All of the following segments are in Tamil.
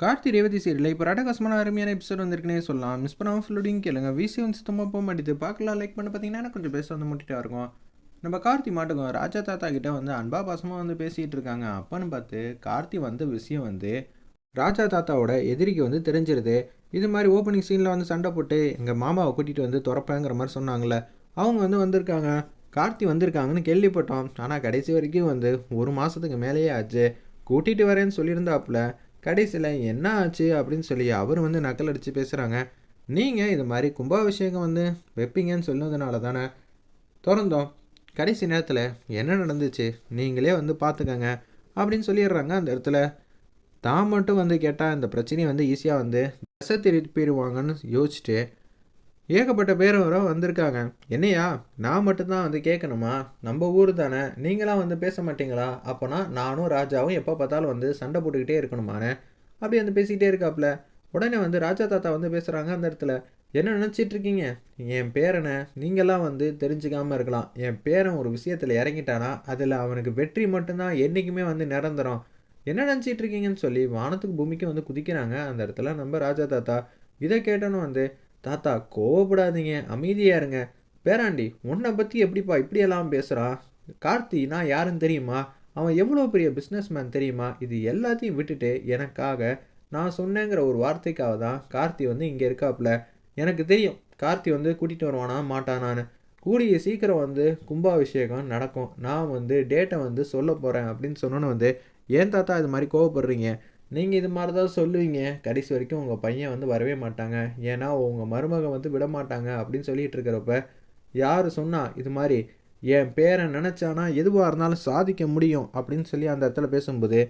கார்த்தி ரேவதி சீரியல் இப்போ அட்டகாசமான அருமையான எபிசோட் வந்திருக்குனே சொல்லலாம். மிஸ் பண்ணாமல் ஃபுல்லோடையும் கேளுங்க. விசி வந்து சுத்தமாக போக மாட்டேது. பார்க்கலாம் லைக் பண்ண பார்த்தீங்கன்னா கொஞ்சம் பேச வந்து முட்டிட்டா இருக்கும். நம்ம கார்த்தி மாட்டுக்கும் ராஜா தாத்தா கிட்ட வந்து அன்பா பாசமாக வந்து பேசிகிட்டு இருக்காங்க. அப்பன்னு பார்த்து கார்த்தி வந்த விஷயம் வந்து ராஜா தாத்தாவோட எதிரிக்கு வந்து தெரிஞ்சிருது. இது மாதிரி ஓப்பனிங் சீனில் வந்து சண்டை போட்டு எங்கள் மாமாவை கூட்டிகிட்டு வந்து துறப்பேங்கிற மாதிரி சொன்னாங்களே அவங்க வந்து வந்திருக்காங்க. கார்த்தி வந்திருக்காங்கன்னு கேள்விப்பட்டோம். ஆனால் கடைசி வரைக்கும் வந்து ஒரு மாதத்துக்கு மேலேயே ஆச்சு. கூட்டிகிட்டு வரேன்னு சொல்லியிருந்தாப்புல. கடைசியில் என்ன ஆச்சு அப்படின்னு சொல்லி அவர் வந்து நக்கல் அடித்து பேசுகிறாங்க நீங்கள் இது மாதிரி கும்பாபிஷேகம் வந்து வைப்பீங்கன்னு சொன்னதுனால தானே திறந்தோம். கடைசி நேரத்தில் என்ன நடந்துச்சு? நீங்களே வந்து பார்த்துக்கங்க அப்படின்னு சொல்லிடுறாங்க அந்த இடத்துல. தான் மட்டும் வந்து கேட்டால் இந்த பிரச்சனையை வந்து ஈஸியாக வந்து தசை திருப்பிடுவாங்கன்னு யோசிச்சுட்டு ஏகப்பட்ட பேர் வர வந்திருக்காங்க. என்னையா? நான் மட்டும்தான் வந்து கேட்கணுமா? நம்ம ஊர் தானே? நீங்களாம் வந்து பேச மாட்டீங்களா? அப்போனா நானும் ராஜாவும் எப்போ பார்த்தாலும் வந்து சண்டை போட்டுக்கிட்டே இருக்கணுமானே? அப்படி வந்து பேசிக்கிட்டே இருக்காப்புல உடனே வந்து ராஜா தாத்தா வந்து பேசுகிறாங்க அந்த இடத்துல. என்ன நினச்சிட்டு இருக்கீங்க? என் பேரனை நீங்களாம் வந்து தெரிஞ்சுக்காமல் இருக்கலாம். என் பேரன் ஒரு விஷயத்தில் இறங்கிட்டானா? அதில் அவனுக்கு வெற்றி மட்டும்தான் என்றைக்குமே வந்து நிரந்தரம். என்ன நினச்சிட்டு இருக்கீங்கன்னு சொல்லி வானத்துக்கு பூமிக்கு வந்து குதிக்கிறாங்க அந்த இடத்துல நம்ம ராஜா தாத்தா. இதை கேட்டோன்னு வந்து தாத்தா கோவப்படாதீங்க. அமைதியாக இருங்க. பேராண்டி உன்னை பற்றி எப்படிப்பா இப்படியெல்லாம் பேசுகிறான் கார்த்தி நான் யாருன்னு தெரியுமா? அவன் எவ்வளோ பெரிய பிஸ்னஸ் மேன் தெரியுமா? இது எல்லாத்தையும் விட்டுட்டு எனக்காக நான் சொன்னேங்கிற ஒரு வார்த்தைக்காக தான் கார்த்தி வந்து இங்கே இருக்காப்புல. எனக்கு தெரியும் கார்த்தி வந்து கூட்டிகிட்டு வருவானா மாட்டானான்னு. கூடிய சீக்கிரம் வந்து கும்பாபிஷேகம் நடக்கும். நான் வந்து டேட்டை வந்து சொல்ல போகிறேன் அப்படின்னு சொன்னோன்னு வந்து ஏன் தாத்தா இது மாதிரி கோவப்படுறீங்க? நீங்கள் இது மாதிரி தான் சொல்லுவீங்க. கடைசி வரைக்கும் உங்கள் பையன் வந்து வரவே மாட்டாங்க. ஏன்னா உங்கள் மருமகன் வந்து விட மாட்டாங்க அப்படின்னு சொல்லிட்டு இருக்கிறப்ப யார் சொன்னால் இது மாதிரி என் பேரை நினச்சானா எதுவாக இருந்தாலும் சாதிக்க முடியும் அப்படின்னு சொல்லி அந்த இடத்துல பேசும்போது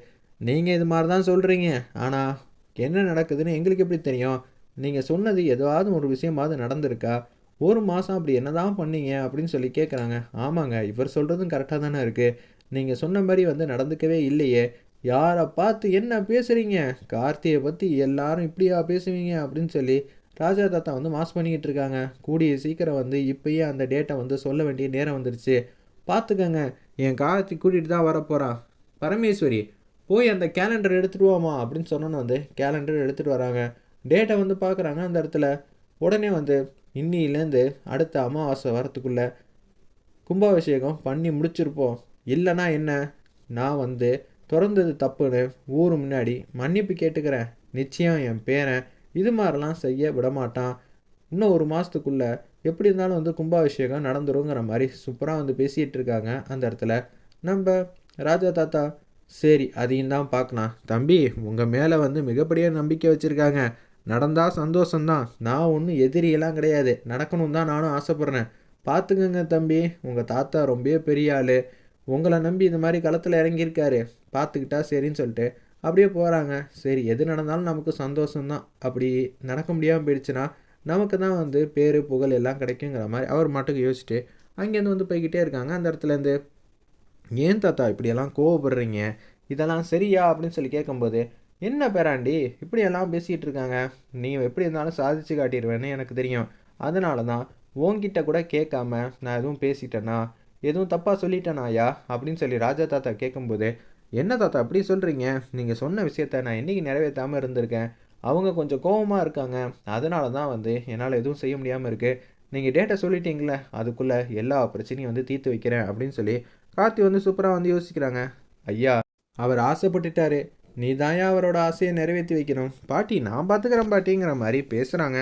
நீங்கள் இது மாதிரி தான் சொல்கிறீங்க ஆனால் என்ன நடக்குதுன்னு எங்களுக்கு எப்படி தெரியும்? நீங்கள் சொன்னது ஏதாவது ஒரு விஷயமாவது நடந்திருக்கா? ஒரு மாதம் அப்படி என்ன தான் பண்ணீங்க? அப்படின்னு சொல்லி கேட்குறாங்க ஆமாங்க இவர் சொல்கிறதும் கரெக்டாக தானே இருக்குது நீங்கள் சொன்ன மாதிரி வந்து நடந்துக்கவே இல்லையே. யாரை பார்த்து என்ன பேசுகிறீங்க கார்த்தியை பற்றி எல்லாரும் இப்படியா பேசுவீங்க? அப்படின்னு சொல்லி ராஜா தாத்தா வந்து மாஸ் பண்ணிக்கிட்டு இருக்காங்க. கூடிய சீக்கிரம் வந்து இப்பயே அந்த டேட்டை வந்து சொல்ல வேண்டிய நேரம் வந்துருச்சு. பார்த்துக்கங்க. என் கார்த்தி கூட்டிகிட்டு தான் வரப்போகிறான் பரமேஸ்வரி போய் அந்த கேலண்டர் எடுத்துகிட்டு வாமா அப்படின்னு சொன்னோன்னு வந்து கேலண்டர் எடுத்துகிட்டு வராங்க. டேட்டை வந்து பார்க்குறாங்க அந்த இடத்துல. உடனே வந்து இன்னிலேருந்து அடுத்த அமாவாசை வரத்துக்குள்ளே கும்பாபிஷேகம் பண்ணி முடிச்சிருப்போம். இல்லைனா என்ன? நான் வந்து திறந்தது தப்புன்னு ஊர் முன்னாடி மன்னிப்பு கேட்டுக்கிறேன். நிச்சயம் என் பேரன் இது மாதிரிலாம் செய்ய விடமாட்டான். இன்னும் ஒரு மாதத்துக்குள்ளே எப்படி இருந்தாலும் வந்து கும்பாபிஷேகம் நடந்துருங்கிற மாதிரி சூப்பராக வந்து பேசிகிட்டு இருக்காங்க அந்த இடத்துல. நம்ம ராஜா தாத்தா சரி அதையும் தான் பார்க்கலாம். தம்பி உங்கள் மேலே வந்து மிகப்படிய நம்பிக்கை வச்சுருக்காங்க. நடந்தால் சந்தோஷம்தான். நான் ஒன்றும் எதிரியெல்லாம் கிடையாது. நடக்கணும் தான் நானும் ஆசைப்பட்றேன். பார்த்துக்கங்க தம்பி உங்கள் தாத்தா ரொம்ப பெரிய ஆள். உங்களை நம்பி இந்த மாதிரி களத்தில் இறங்கியிருக்காரு பார்த்துக்கிட்டா சரின்னு சொல்லிட்டு அப்படியே போகிறாங்க சரி எது நடந்தாலும் நமக்கு சந்தோஷம்தான். அப்படி நடக்க முடியாமல் போயிடுச்சுன்னா நமக்கு தான் வந்து பேர் புகழ் எல்லாம் கிடைக்குங்கிற மாதிரி அவர் மட்டுக்கு யோசிச்சுட்டு அங்கேருந்து வந்து போய்கிட்டே இருக்காங்க. அந்த இடத்துலேருந்து ஏன் தாத்தா இப்படியெல்லாம் கோவப்படுறீங்க? இதெல்லாம் சரியா? அப்படின்னு சொல்லி கேட்கும்போது என்ன பேராண்டி இப்படியெல்லாம் பேசிகிட்டு இருக்காங்க? நீ எப்படி இருந்தாலும் சாதிச்சு காட்டிடுவேன்னு எனக்கு தெரியும். அதனால தான் உங்ககிட்ட கூட கேட்காம நான் எதுவும் பேசிட்டேன்னா எதுவும் தப்பாக சொல்லிட்டேனாயா அப்படின்னு சொல்லி ராஜா தாத்தா கேட்கும்போது என்ன தாத்தா அப்படி சொல்கிறீங்க நீங்கள் சொன்ன விஷயத்த நான் என்றைக்கு நிறைவேற்றாமல் இருந்திருக்கேன்? அவங்க கொஞ்சம் கோபமாக இருக்காங்க. அதனால தான் வந்து என்னால் எதுவும் செய்ய முடியாமல் இருக்குது நீங்கள் டேட்டை சொல்லிட்டீங்களே அதுக்குள்ளே எல்லா பிரச்சனையும் வந்து தீர்த்து வைக்கிறேன் அப்படின்னு சொல்லி கார்த்தி வந்து சூப்பராக வந்து யோசிக்கிறாங்க. ஐயா அவர் ஆசைப்பட்டுட்டாரு. நீ தாயா அவரோட ஆசையை நிறைவேற்றி வைக்கணும். பாட்டி நான் பார்த்துக்கிறேன் பாட்டிங்கிற மாதிரி பேசுகிறாங்க